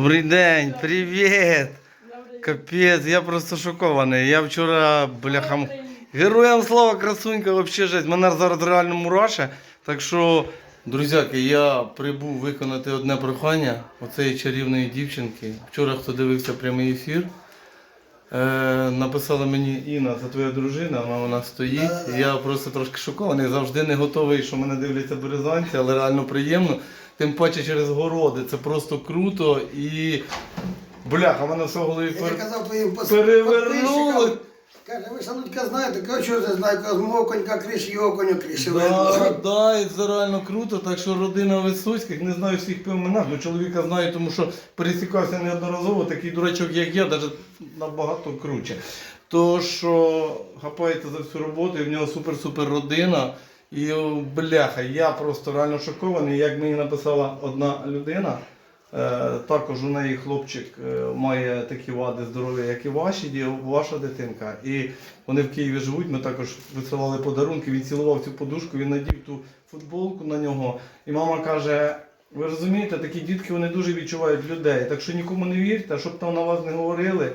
Добрий день, привіт! Капець, я просто шокований. Я вчора, бляхам. Героям слава, красунька, вообще жесть. Мене зараз реально мураше. Так що, друзяки, я прибув виконати одне прохання оцеї чарівної дівчинки. Вчора, хто дивився прямий ефір, е, написала мені Інна, це твоя дружина, вона, вона стоїть. Я просто трошки шокований, завжди не готовий, що мене дивляться березанці, але реально приємно. Тим паче через городи. Це просто круто і. Бляха, мене все в голові Я пер... казав твоїм пос- перевернуло. підписчикам, Каже, ви Санутька знаєте, кажу, що я знаю, кажу, мого конька криші, його коню криші. Да, да, і це реально круто. Так що родина Висоцьких, не знаю всіх по іменах, але чоловіка знаю, тому що пересікався неодноразово, такий дурачок, як я, навіть набагато круче. То що хапаєте за всю роботу, і в нього супер-супер родина. І бляха, я просто реально шокований, як мені написала одна людина. Е, також у неї хлопчик е, має такі вади здоров'я, як і ваші, ваша дитинка. І вони в Києві живуть. Ми також висилали подарунки. Він цілував цю подушку, він надів ту футболку на нього. І мама каже: ви розумієте, такі дітки вони дуже відчувають людей. Так що нікому не вірте, щоб там на вас не говорили.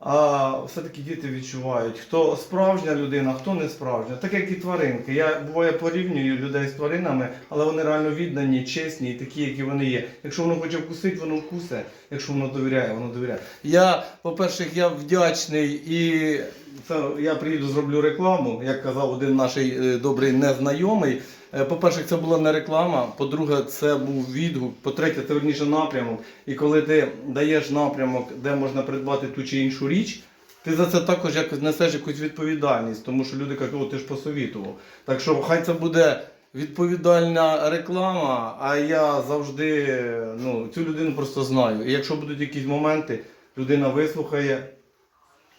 А все-таки діти відчувають, хто справжня людина, хто не справжня. Так як і тваринки. Я буває порівнюю людей з тваринами, але вони реально віддані, чесні і такі, які вони є. Якщо воно хоче вкусити, воно вкусе. Якщо воно довіряє, воно довіряє. Я, по-перше, я вдячний і це я приїду, зроблю рекламу, як казав один наш е, добрий незнайомий. Е, По-перше, це була не реклама. По-друге, це був відгук. По-третє, це верніше напрямок. І коли ти даєш напрямок, де можна придбати ту чи іншу річ, ти за це також якось несеш якусь відповідальність, тому що люди кажуть, о, ти ж посовітував. Так що хай це буде відповідальна реклама, а я завжди ну, цю людину просто знаю. І якщо будуть якісь моменти, людина вислухає,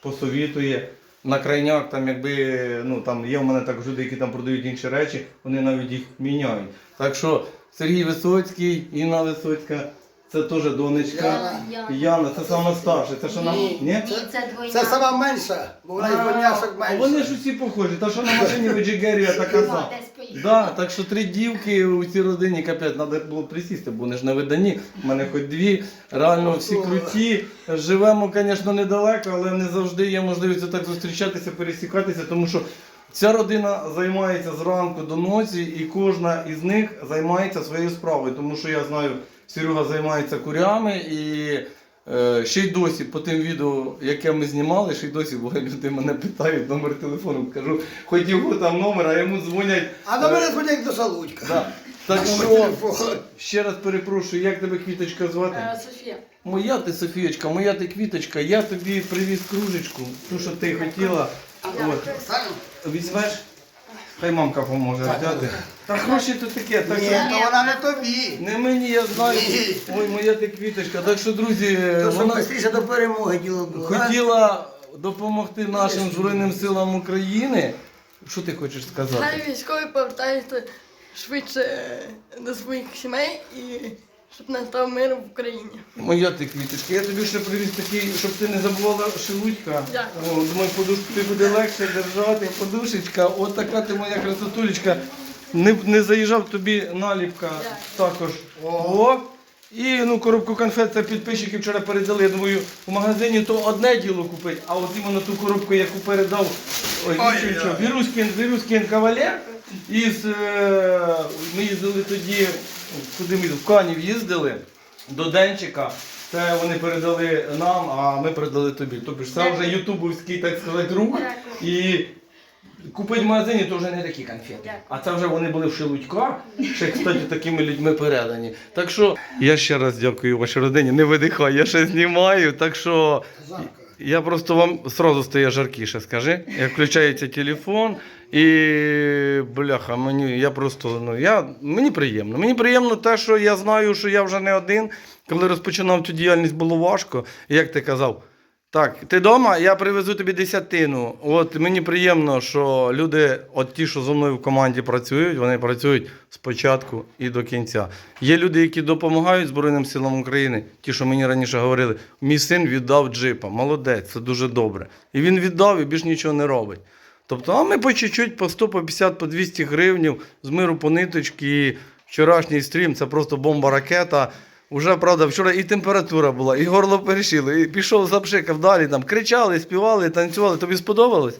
посовітує. На крайняк, там якби ну там є в мене також люди, які там продають інші речі, вони навіть їх міняють. Так що Сергій Висоцький, Інна Висоцька, це теж донечка. Яна. Яна, це саме старше. Це що на Ні. Ні? Ні, це. Це сама менша, бо вона із боняшок А менша. Вони ж усі похожі. Та що на машині в Джигері я така сама. Десь поїхала. Да, так що три дівки у цій родині капець, треба було присісти, бо вони ж не видані. У мене хоч дві. Реально всі круті. Живемо, звісно, недалеко, але не завжди є можливість так зустрічатися, пересікатися, тому що ця родина займається зранку до ночі, і кожна із них займається своєю справою. Тому що я знаю, Серега займається курями і. е, Ще й досі по тим відео, яке ми знімали, ще й досі буває, люди мене питають номер телефону. Кажу, хоч його там номер, а йому дзвонять. А до мене ходять до Шалудька. Да. Так що, ще раз перепрошую, як тебе квіточка звати? Е, Софія. Моя ти Софієчка, моя ти квіточка, я тобі привіз кружечку, ту, що ти хотіла. От. Візьмеш? Хай мамка поможе взяти. Та гроші то таке, так Ні, що то вона не тобі. не мені, я знаю. Ні. Ой, моя ти квіточка. Так що, друзі, То вона швидше до перемоги діло було. а? хотіла допомогти нашим Збройним силам України. Що ти хочеш сказати? Хай військові повертаються швидше до своїх сімей і щоб настав мир в Україні. Моя ти квіточка, я тобі ще привіз такий, щоб ти не забувала шелудька. Дякую. Думаю, подушку тобі буде легше держати. Подушечка, от така ти моя красотулечка. Не, не заїжджав тобі наліпка також. О! І ну, коробку конфет це підписчики вчора передали. Я думаю, в магазині то одне діло купити, а от іменно ту коробку, яку передав ой, ой. Віруськін, Віруськін кавалер. Із, е, ми їздили тоді, куди ми в Канів їздили. до Денчика. Це вони передали нам, а ми передали тобі. Тобто це вже ютубовський, так сказати, рух. І купити в магазині то вже не такі конфети. А це вже вони були в Шелудька, ще, кстати, такими людьми передані. Так що я ще раз дякую вашій родині. Не видихай, я ще знімаю. Так що я просто вам сразу стає жаркіше, скажи. Як включається телефон і бляха, мені я просто ну я мені приємно. Мені приємно те, що я знаю, що я вже не один. Коли розпочинав цю діяльність, було важко. Як ти казав, так, ти вдома, я привезу тобі десятину. От мені приємно, що люди, от ті, що зі мною в команді працюють, вони працюють спочатку і до кінця. Є люди, які допомагають Збройним силам України, ті, що мені раніше говорили, мій син віддав джипа. Молодець, це дуже добре. І він віддав і більш нічого не робить. Тобто, а ми по чуть-чуть, по 100, по 50, по 200 гривнів з миру по ниточки. І вчорашній стрім це просто бомба-ракета. Уже, правда, вчора і температура була, і горло перешило, і пішов запшикав далі, там кричали, співали, танцювали. Тобі сподобалось?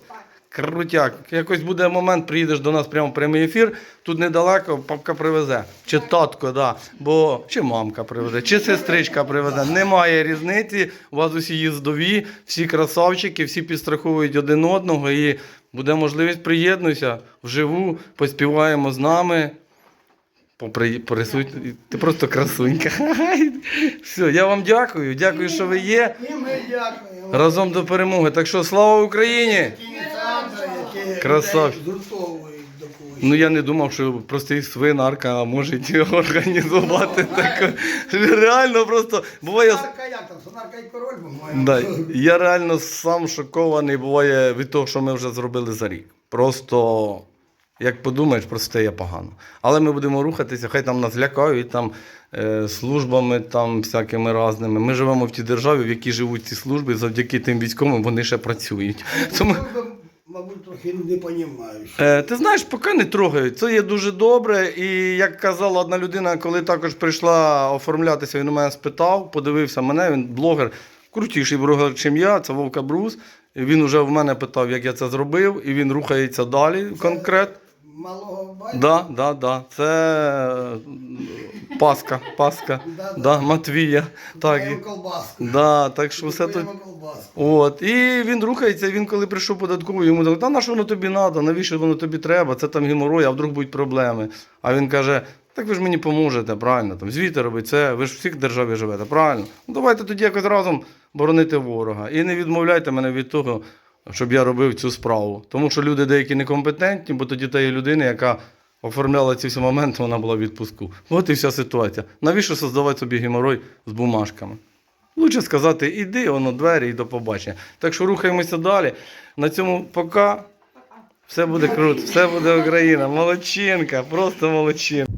Крутяк. Якось буде момент, приїдеш до нас прямо в прямий ефір. Тут недалеко папка привезе. Чи татко, да. Бо чи мамка привезе, чи сестричка привезе. Немає різниці. У вас усі їздові, всі красавчики, всі підстраховують один одного. І буде можливість приєднуйся вживу, поспіваємо з нами. Попри... Присуть... Ти просто красунька. Все, я вам дякую. Дякую, що ви є. Разом до перемоги. Так що слава Україні! Красавчик. згуртовують до когось. Ну я не думав, що простий свинарка може організувати таке. Реально просто буває. Сонарка як там? Сонарка і король, по-моєму. Да, я реально сам шокований буває від того, що ми вже зробили за рік. Просто, як подумаєш, просто стає погано. Але ми будемо рухатися, хай там нас лякають там, е, службами там, всякими разними. Ми живемо в тій державі, в якій живуть ці служби, завдяки тим військовим вони ще працюють. Тому, Служби, Мабуть, трохи не розуміють. Е, ти знаєш, поки не трогають. Це є дуже добре. І як казала одна людина, коли також прийшла оформлятися, він у мене спитав, подивився мене, він блогер, крутіший блогер, чим я, це Вовка Брус. Він вже в мене питав, як я це зробив, і він рухається далі конкретно. Малого батька. Да, да, да. Це е, Паска, Паска, Да, да. Матвія. Так, і- колбаску. да, так що все тут. Колбаску. От, і він рухається, він коли прийшов податковий, йому сказали, та на що воно тобі треба, навіщо воно тобі треба, це там геморой, а вдруг будуть проблеми. А він каже, так ви ж мені поможете, правильно, там, звіти робить це, ви ж всіх державі живете, правильно. Ну давайте тоді якось разом боронити ворога. І не відмовляйте мене від того, щоб я робив цю справу. Тому що люди деякі некомпетентні, бо тоді тієї людини, яка оформляла ці всі моменти, вона була в відпуску. От і вся ситуація. Навіщо создавати собі геморой з бумажками? Лучше сказати, іди, воно двері і до побачення. Так що рухаємося далі. На цьому пока. Все буде круто, все буде Україна. Молодчинка, просто молодчинка.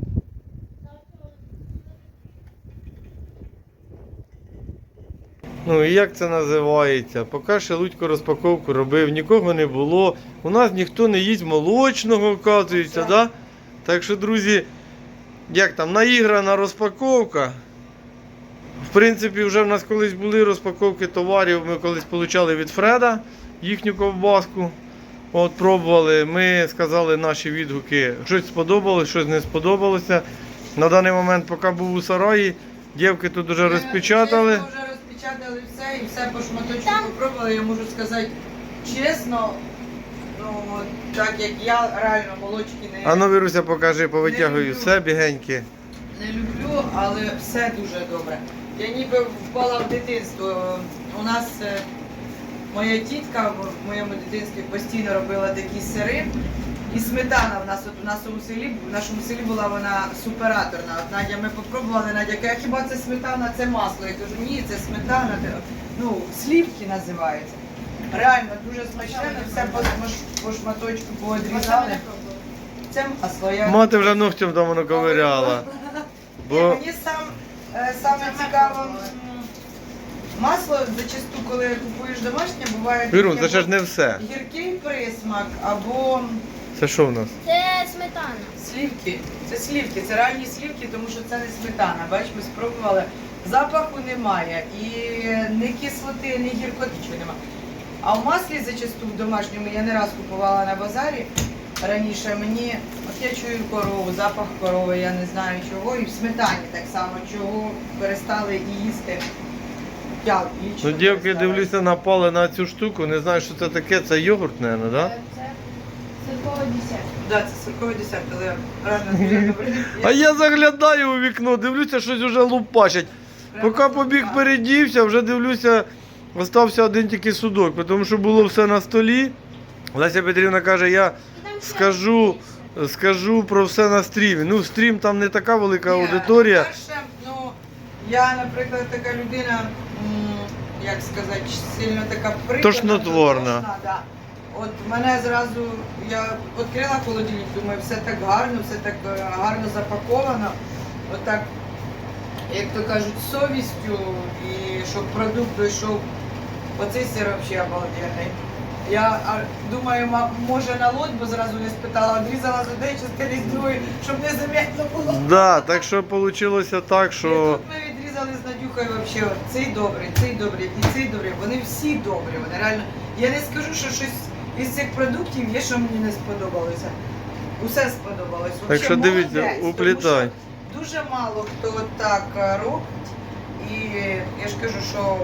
Ну і як це називається? Поки ще Лудько розпаковку робив, нікого не було. У нас ніхто не їсть молочного, оказується, да? Так що, друзі, як там, наіграна розпаковка. В принципі, вже в нас колись були розпаковки товарів. Ми колись получали від Фреда їхню ковбаску. От пробували. Ми сказали наші відгуки. Щось сподобалось, щось не сподобалося. На даний момент, поки був у сараї, дівки тут вже розпечатали. Чесно, все і все по шматочку попробували. Я можу сказати чесно, ну от так як я реально молочки не, А ну, Віруся, покажи, повитягую все бігеньке. не люблю, але все дуже добре. Я ніби впала в дитинство. У нас е, моя тітка в моєму дитинстві постійно робила такі сири. І сметана в нас от у нашому селі, в нашому селі була вона суператорна. От Надя, ми попробували, Надя каже, хіба це сметана, це масло. Я кажу, ні, це сметана, це, ну, слівки називаються. Реально дуже смачне, все по, по шматочку поодрізали. Це а своя. Мати вже ногтем вдома наковиряла. Бо мені сам е, саме цікаво. Масло зачасту, коли купуєш домашнє, буває Вірун, це ж не все. гіркий присмак або Це що в нас? Це сметана. слівки. Це слівки, це реальні слівки, тому що це не сметана. Бач, ми спробували. Запаху немає, і ні кислоти, ні гіркоти нічого немає. А в маслі зачасту в домашньому я не раз купувала на базарі. раніше. Мені, от я чую корову, запах корови, я не знаю чого. І в сметані так само, чого перестали і їсти. Я, Ну, дівки, дивлюся, напали на цю штуку, не знаю, що це таке, це йогурт, мабуть, да? Да, це але дуже добре. А я заглядаю у вікно, дивлюся, щось вже лупачать. Поки побіг передівся, вже дивлюся, остався один тільки судок, тому що було все на столі. Леся Петрівна каже, я скажу, скажу про все на стрімі. Ну, стрім там не така велика Ні, аудиторія. Перше, ну, я, наприклад, така людина, м, як сказати, сильно така приторна, Тошнотворна. тошна, да. От мене зразу, я відкрила холодильник, думаю, все так гарно, все так е, гарно запаковано. Отак, як то кажуть, совістю, і щоб продукт дійшов. Оцей сир взагалі обалденний. Я думаю, ма- може на лодь, бо зразу не спитала, відрізала з однієї частини з другої, щоб не замітно було. Да, так що вийшло так, І що. тут ми відрізали з Надюхою от цей добрий, цей добрий і цей добрий. Вони всі добрі. Вони реально. Я не скажу, що щось із цих продуктів є, що мені не сподобалося. Усе сподобалось. Так що дивіться, уплітай. що Дуже мало хто так е, робить. І я ж кажу, що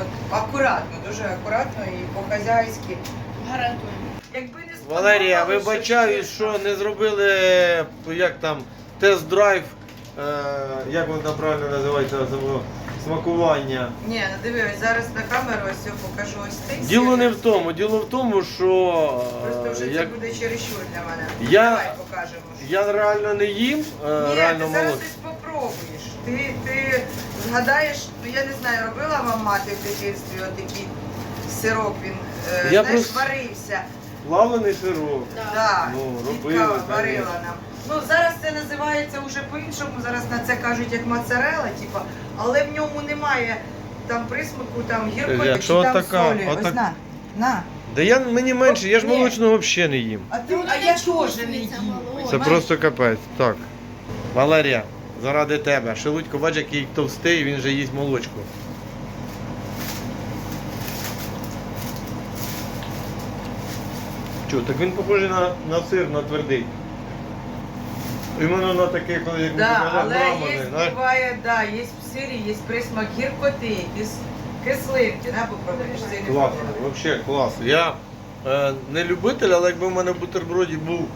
от акуратно, дуже акуратно і по-хазяйськи. Гарантуємо. Якби не сподобалося, Валерія, вибачаюсь, щось- що не зробили як там тест-драйв, е, як воно там правильно називається, само- смакування. Ні, ну дивись, зараз на камеру ось я покажу ось цей. Діло не в тому, діло в тому, що Просто вже е, це як буде чересчур для мене. Я- Давай покажемо. я реально не їм, е, Ні, реально ти зараз молод. щось попробуєш. Ти, ти згадаєш, ну я не знаю, робила вам мати в дитинстві отакий сирок, він е, Я знаєш, просто- варився. Плавлений сирок. Да, Ну, тітка робила, варила нам. Ну зараз це називається вже по-іншому. Зараз на це кажуть як моцарела, типу, але в ньому немає там присмаку, там гіркоті, Якщо чи там отака, солі. Ось отак- на, на. Да я мені менше, я ж Ні. молочного взагалі не їм. А, ти, Ну, а я теж не їм. Це просто капець. Так. Валерія, заради тебе. Шелудько, бач, який товстий, він же їсть молочку. Чо, так він похожий на, на сир, на твердий. Іменно на такий, коли як Да, але є, буває, да, є в сирі, є присмак гіркоти, якісь кислинки, на попробуєш, це Класно, взагалі класно. Я е, не любитель, але якби в мене в бутерброді був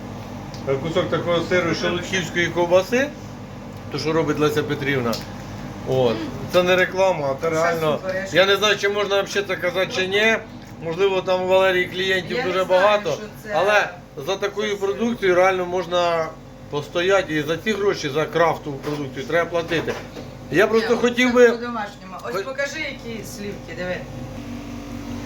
е, кусок такого сиру шелудьківської ковбаси, то що робить Леся Петрівна. От. Це не реклама, а це реально. супер, я ж- Я не знаю, чи можна взагалі це казати чи ні. Можливо, там у Валерії клієнтів Я не дуже знаю, багато. що це- Але за такою продукцією реально можна постояти і за ці гроші, за крафтову продукцію треба платити. Я просто Ні, хотів би. по-домашньому. Ось покажи, які слівки, диви.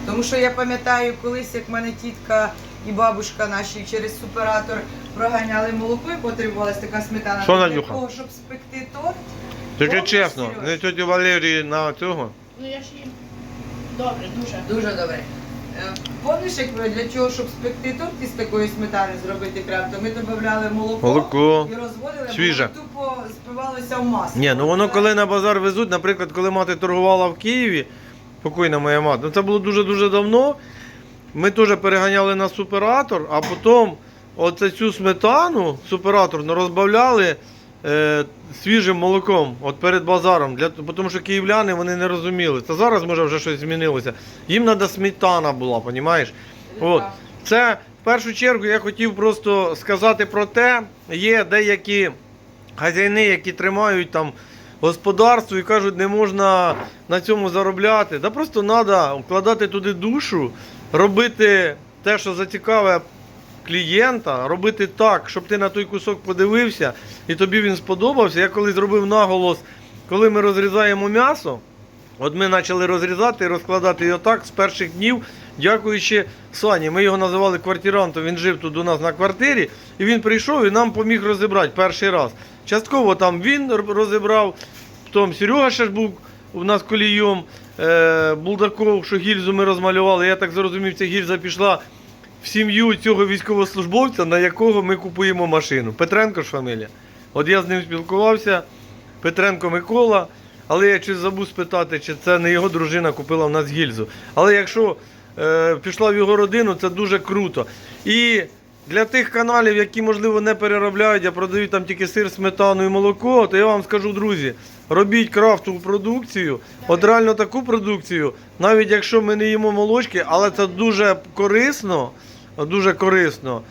Тому що я пам'ятаю, колись як мене тітка і бабушка наші через суператор проганяли молоко і потребувалась така сметана. Що, Для Надюха? того, щоб спекти торт. Тільки Помниш, чесно, Серьож? не тьоті Валерії на цього. Ну я ж їм. Добре, дуже. Дуже добре. Е, Помниш, як ми для чого, щоб спекти торт із такої сметани зробити прям, то ми додавали молоко, Молоко. і розводили, Свіже. воно тупо спивалося в масло. Ні, ну воно коли на базар везуть, наприклад, коли мати торгувала в Києві, покойна моя мати, ну це було дуже-дуже давно. Ми теж переганяли на суператор, а потім оце цю сметану суператорну розбавляли е, свіжим молоком от перед базаром. Для, тому що київляни вони не розуміли. Це зараз може вже щось змінилося. Їм треба сметана була, розумієш? От. Це в першу чергу я хотів просто сказати про те, є деякі хазяїни, які тримають там господарство і кажуть, не можна на цьому заробляти. Да просто треба вкладати туди душу, робити те, що зацікаве клієнта, робити так, щоб ти на той кусок подивився і тобі він сподобався. Я коли зробив наголос, коли ми розрізаємо м'ясо. От ми почали розрізати і розкладати його так з перших днів, дякуючи Сані. Ми його називали квартирантом, він жив тут у нас на квартирі, і він прийшов і нам поміг розібрати перший раз. Частково там він розібрав, потім Серега ще ж був у нас колійом, е, Булдаков, що гільзу ми розмалювали. Я так зрозумів, ця гільза пішла в сім'ю цього військовослужбовця, на якого ми купуємо машину. Петренко ж фамілія. От я з ним спілкувався, Петренко Микола. Але я щось забув спитати, чи це не його дружина купила в нас гільзу. Але якщо е, пішла в його родину, це дуже круто. І Для тих каналів, які, можливо, не переробляють, а продають там тільки сир, сметану і молоко, то я вам скажу, друзі, робіть крафтову продукцію, от реально таку продукцію, навіть якщо ми не їмо молочки, але це дуже корисно, дуже корисно.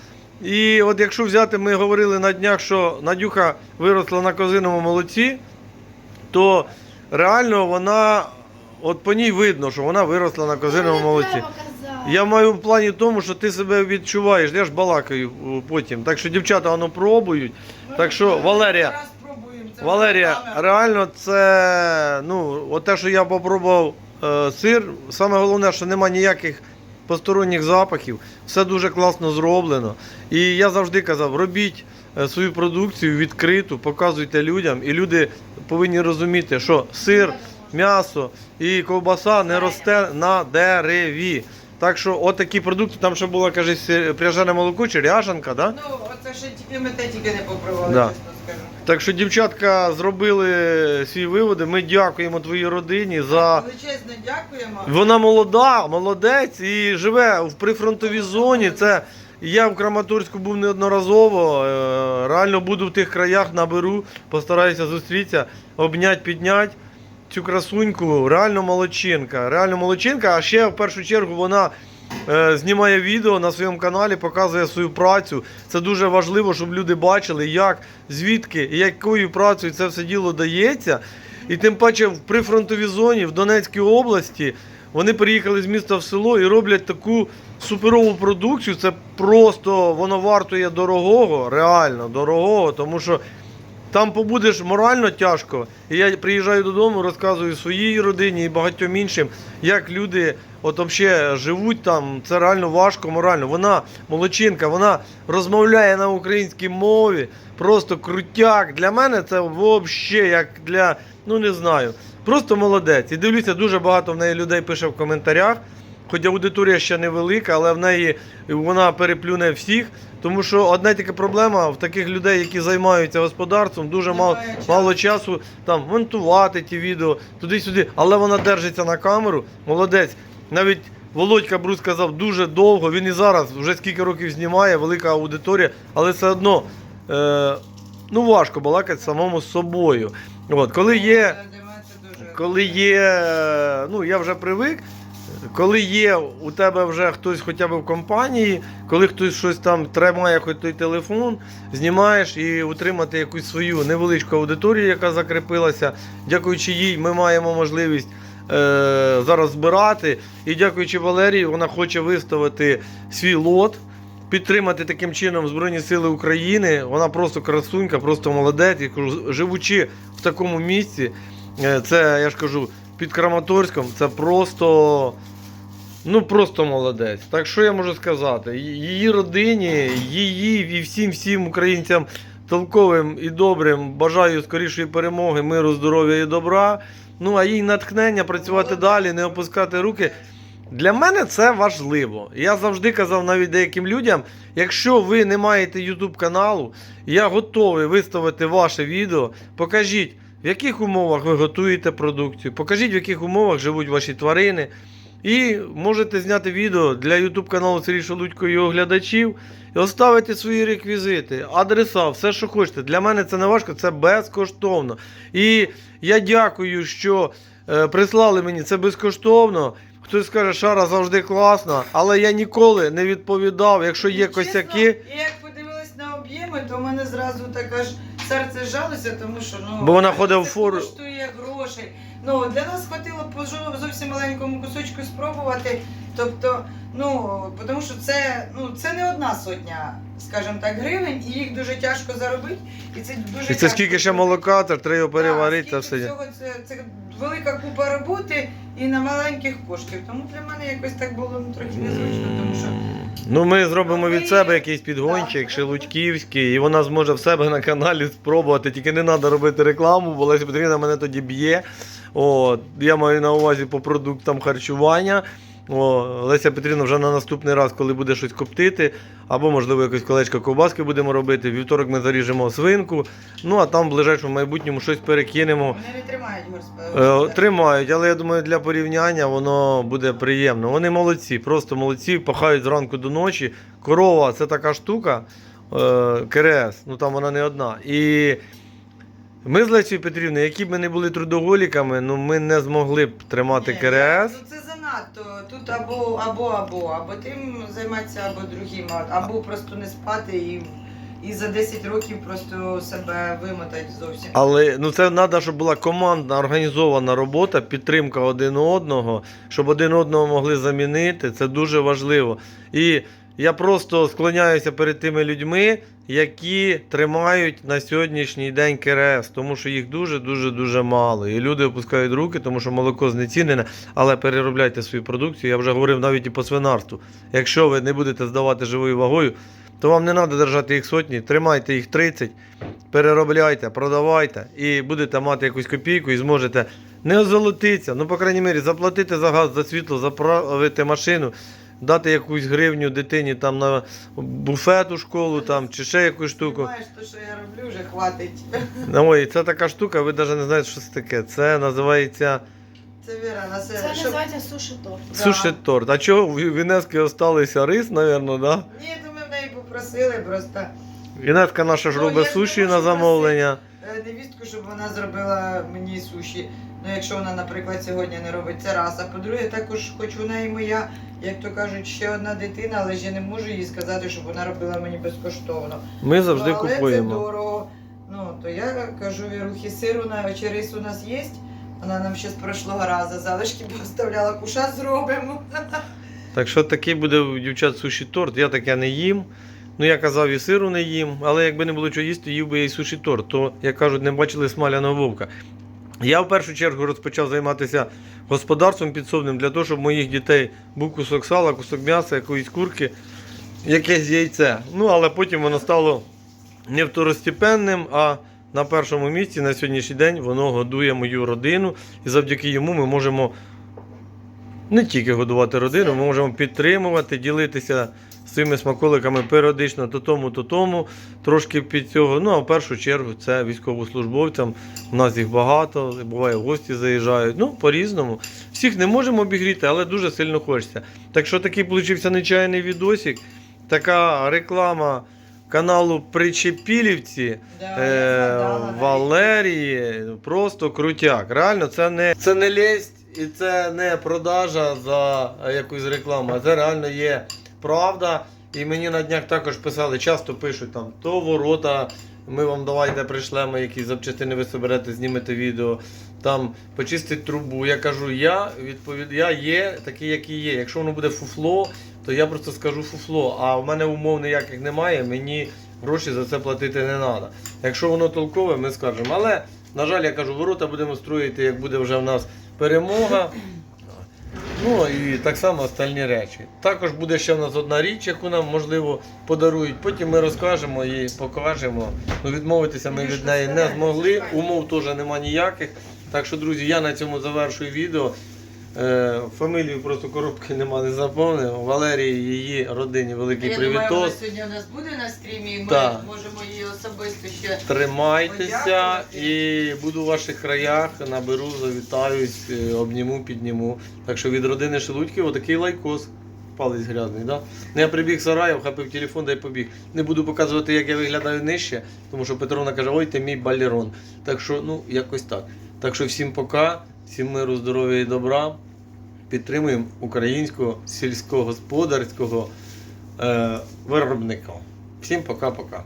І от якщо взяти, ми говорили на днях, що Надюха виросла на козиному молоці, то реально вона, от по ній видно, що вона виросла на козиному молоці. Я маю в плані тому, що ти себе відчуваєш. Я ж балакаю потім. Так що дівчата воно пробують. Так що, Валерія, Валерія, реально це, ну, от те, що я попробував е, сир, саме головне, що нема ніяких посторонніх запахів, все дуже класно зроблено. І я завжди казав, робіть е, свою продукцію відкриту, показуйте людям, і люди повинні розуміти, що сир, м'ясо і ковбаса не росте на дереві. Так що от такі продукти, там ще було, каже, пряжене молоко чи ряжанка, да? Ну, оце ще тільки ми те тільки не попробували, Да. Так що дівчатка зробили свої виводи. Ми дякуємо твоїй родині за. Величезне дякуємо. Вона молода, молодець і живе в прифронтовій зоні. Це я в Краматорську був неодноразово. е, Реально буду в тих краях, наберу, постараюся зустрітися, обнять, піднять. Цю красуньку, реально молодчинка. Реально молодчинка, а ще в першу чергу вона знімає відео на своєму каналі, показує свою працю. Це дуже важливо, щоб люди бачили, як, звідки і якою працею це все діло дається. І тим паче в прифронтовій зоні в Донецькій області вони приїхали з міста в село і роблять таку суперову продукцію. Це просто воно вартує дорогого, реально дорогого, тому що там побудеш морально тяжко. І я приїжджаю додому, розказую своїй родині і багатьом іншим, як люди от взагалі живуть там. Це реально важко морально. Вона молодчинка, вона розмовляє на українській мові, просто крутяк. Для мене це взагалі як для, ну не знаю, просто молодець. І дивлюся, дуже багато в неї людей пише в коментарях. Хоч аудиторія ще невелика, але в неї вона переплюне всіх. Тому що одна тільки проблема в таких людей, які займаються господарством, дуже мало, часу. мало часу там монтувати ті відео туди-сюди. Але вона держиться на камеру. Молодець. Навіть Володька Брус сказав дуже довго. Він і зараз вже скільки років знімає, велика аудиторія, але все одно е, ну важко балакати самому з собою. От, коли є. Коли є, ну я вже привик, коли є у тебе вже хтось хоча б в компанії, коли хтось щось там тримає, хоч той телефон, знімаєш і утримати якусь свою невеличку аудиторію, яка закріпилася. Дякуючи їй, ми маємо можливість зараз збирати. І дякуючи Валерії, вона хоче виставити свій лот. Підтримати таким чином Збройні Сили України. Вона просто красунька, просто молодець. Кажу, живучи в такому місці, Е, Це, я ж кажу, під Краматорськом, це просто. Ну, просто молодець. Так що я можу сказати? Її родині, її і всім всім українцям толковим і добрим бажаю скорішої перемоги, миру, здоров'я і добра. Ну, а їй натхнення працювати далі, не опускати руки. Для мене це важливо. Я завжди казав навіть деяким людям, якщо ви не маєте YouTube каналу, я готовий виставити ваше відео. Покажіть, в яких умовах ви готуєте продукцію, покажіть, в яких умовах живуть ваші тварини. І можете зняти відео для YouTube каналу Сергій Шелудько і його глядачів і оставити свої реквізити, адреса, все, що хочете. Для мене це не важко, це безкоштовно. І я дякую, що е, прислали мені це безкоштовно. Хтось скаже, шара завжди класна, але я ніколи не відповідав, якщо є Чесно, косяки. Я як подивилась на об'єми, то в мене зразу така аж серце жалося, тому що ну Бо вона ходить в це фору. коштує грошей. Ну для нас хватило по жо- зовсім маленькому кусочку спробувати. Тобто, ну тому що це ну це не одна сотня, скажімо так, гривень, і їх дуже тяжко заробити. І це дуже І це тяжко скільки ще зробити. молока, треба його переварити та скільки все. всього Це, це велика купа роботи і на маленьких коштів. Тому для мене якось так було ну, трохи незвично, тому що. Ну, ми зробимо від себе якийсь підгончик, шелудьківський, і вона зможе в себе на каналі спробувати. Тільки не треба робити рекламу, бо Леся Петрівна мене тоді б'є. От, я маю на увазі по продуктам харчування. О, Леся Петрівна вже на наступний раз, коли буде щось коптити, або, можливо, якось колечко ковбаски будемо робити. Вівторок ми заріжемо свинку. Ну а там в ближайшому майбутньому щось перекинемо. Вони не тримають горспа. Е, Тримають, але я думаю, для порівняння воно буде приємно. Вони молодці, просто молодці, пахають зранку до ночі. Корова це така штука, е, КРС, ну там вона не одна. І ми з Лесією Петрівною, які б ми не були трудоголіками, ну ми не змогли б тримати Ні, КРС. Це занадто. Тут або або, або, або тим займатися, або другим, або просто не спати і, і за 10 років просто себе вимотати зовсім. Але ну це треба, щоб була командна організована робота, підтримка один одного, щоб один одного могли замінити. Це дуже важливо. І я просто склоняюся перед тими людьми, які тримають на сьогоднішній день КРС, тому що їх дуже дуже дуже мало. І люди опускають руки, тому що молоко знецінене, але переробляйте свою продукцію. Я вже говорив навіть і по свинарству. Якщо ви не будете здавати живою вагою, то вам не треба держати їх сотні, тримайте їх 30, переробляйте, продавайте і будете мати якусь копійку і зможете не озолотитися, ну, по крайній мірі, заплатити за газ, за світло, заправити машину, дати якусь гривню дитині там на буфет у школу там, чи ще якусь штуку. Знаєш, то, що я роблю, вже хватить. Ну, Ой, це така штука, ви навіть не знаєте, що це таке. Це називається Це Віра на себе. Це щоб- називається суші торт. Да. суші торт. А чого в Вінески залишився рис, мабуть, да? Ні, то ми в неї попросили просто Вінеска наша ж Ну, робить суші на замовлення. е, невістку, щоб вона зробила мені суші. Ну, якщо вона, наприклад, сьогодні не робить це раз. А по-друге, також хоч вона і моя, як то кажуть, ще одна дитина, але ж я не можу їй сказати, щоб вона робила мені безкоштовно. Ми завжди але це дорого. Ну, то я кажу, Вірухі, сир у нас, рис у нас є. Вона нам ще з прошлого разу залишки поставляла, куша зробимо. Так що такий буде у дівчат суші торт. Я таке не їм. Ну, я казав, і сиру не їм, але якби не було чого їсти, їв би я і суші торт. То, як кажуть, не бачили смаляного вовка. Я в першу чергу розпочав займатися господарством підсобним для того, щоб у моїх дітей був кусок сала, кусок м'яса, якоїсь курки, якесь яйце. Ну, але потім воно стало не второстепенним, а на першому місці на сьогоднішній день воно годує мою родину. І завдяки йому ми можемо не тільки годувати родину, ми можемо підтримувати, ділитися своїми смаколиками періодично то тому, то тому, трошки під цього. Ну а в першу чергу це військовослужбовцям. У нас їх багато, буває, гості заїжджають. Ну, по-різному. Всіх не можемо обігріти, але дуже сильно хочеться. Так що такий получився нечайний відосик, така реклама каналу Причепілівці. Да, Е. Валерії просто крутяк. Реально, це не, це не лесть і це не продажа за якусь рекламу, а це реально є правда. І мені на днях також писали, часто пишуть там, то ворота, ми вам давайте пришлемо якісь запчастини, ви соберете, знімете відео, там почистить трубу. Я кажу, я відповід, я є такий, який є. Якщо воно буде фуфло, то я просто скажу фуфло. А в мене умов ніяких немає, мені гроші за це платити не треба. Якщо воно толкове, ми скажемо. Але, на жаль, я кажу, ворота будемо строїти, як буде вже в нас перемога. Ну і так само остальні речі. Також буде ще в нас одна річ, яку нам можливо подарують. Потім ми розкажемо і покажемо. Ну, відмовитися ми від неї не змогли. Умов теж нема ніяких. Так що, друзі, я на цьому завершую відео. Е, фамілію просто коробки нема, не заповнив. Валерії, її родині великий Я думаю, вона привітос. сьогодні у нас буде на стрімі, і ми Так. можемо її особисто ще. Тримайтеся і буду в ваших краях, наберу, завітаюсь, е, обніму, підніму. Так що від родини Шелудьків отакий лайкос. Палець грязний, да? Ну, я прибіг з сараю, вхопив телефон да й побіг. Не буду показувати, як я виглядаю нижче, тому що Петровна каже, ой, ти мій балерон. Так що, ну, якось так. Так що всім пока, всім миру, здоров'я і добра. Підтримуємо українського сільськогосподарського е, виробника. Всім пока-пока.